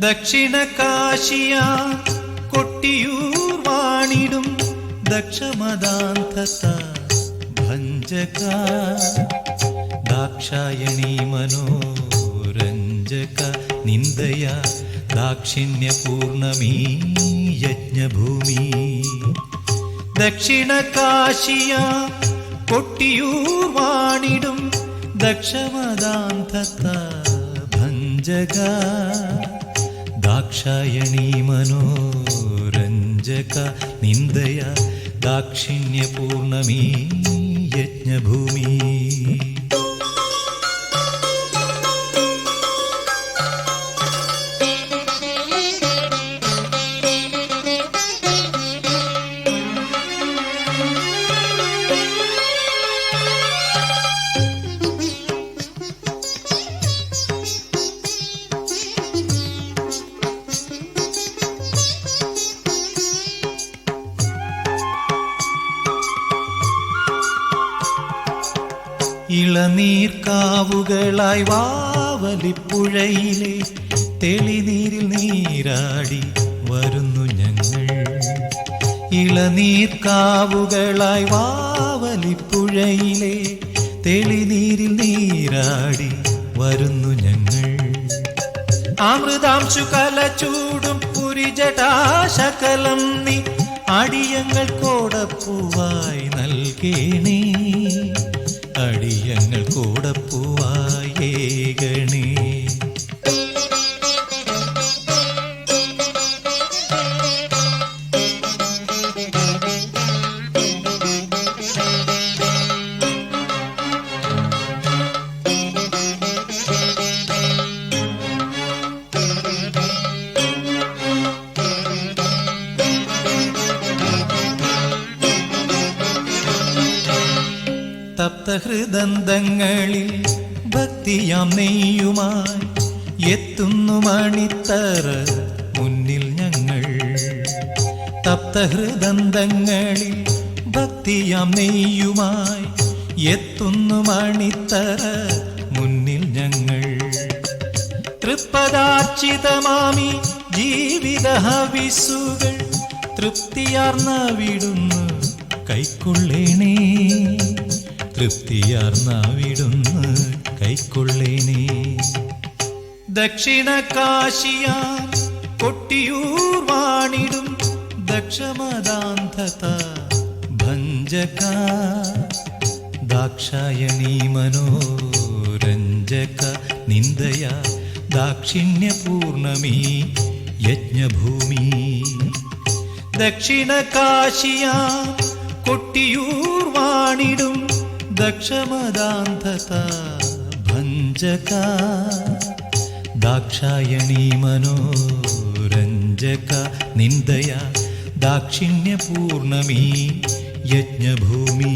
ദക്ഷിണ കാശിയ കൊട്ടിയൂർ വാണിടും ദക്ഷമദാന്തത ഭഞ്ജക. ദാക്ഷായണി മനോരഞ്ജക. നിന്ദയ ദാക്ഷിണ്യപൂർണമീ യജ്ഞഭൂമി. ദക്ഷിണ കാശിയ കൊട്ടിയൂർ വാണിടും ദക്ഷമദാന്തത ഭഞ്ജക. ദാക്ഷായണി മനോരഞ്ജക നിന്ദയ ദാക്ഷിണ്യപൂർണമീ യജ്ഞഭൂമി. ഇളനീർക്കാവുകളായി വാവലിപ്പുഴയിലെ തെളിനീരിൽ നീരാടി വരുന്നു ഞങ്ങൾ. ഇളനീർക്കാവുകളായി വാവലിപ്പുഴയിലെ തെളിനീരിൽ നീരാടി വരുന്നു ഞങ്ങൾ. അമൃതാംശു കലച്ചൂടും പുരിജടാശകലം നീ അടിയങ്ങൾ കോടപ്പൂവായി നൽകേണേ. തപ്തഹൃദന്തങ്ങളിൽ ഭക്തിയാം നെയ്യുമായി എത്തുന്നു മണിത്തറ മുന്നിൽ ഞങ്ങൾ. തപ്തഹൃദന്തങ്ങളിൽ ഭക്തിയാം നെയ്യുമായി എത്തുന്നു മണിത്തറ മുന്നിൽ ഞങ്ങൾ. തൃപ്പദാർച്ചിതമാമി ജീവിത ഹവിസുകൾ തൃപ്തിയാർന്ന വിടുന്നു കൈക്കൊള്ളേണേ. തൃപ്തിയാർന്ന വിടുന്നു കൈക്കൊള്ളേണേ. ദക്ഷിണ കാശിയാ കൊട്ടിയൂർ വാണിടും ദക്ഷമദാന്തത ഭഞ്ജക ദാക്ഷായണി മനോരഞ്ജക നിന്ദയ ദാക്ഷിണ്യപൂർണമീ യജ്ഞഭൂമി. ദക്ഷിണ കാശിയാ കൊട്ടിയൂർ വാണിടും दक्षमदान्धता भञ्जका दाक्षायणी मनोरञ्जका निन्दया दाक्षिण्यपूर्णमी यज्ञभूमि।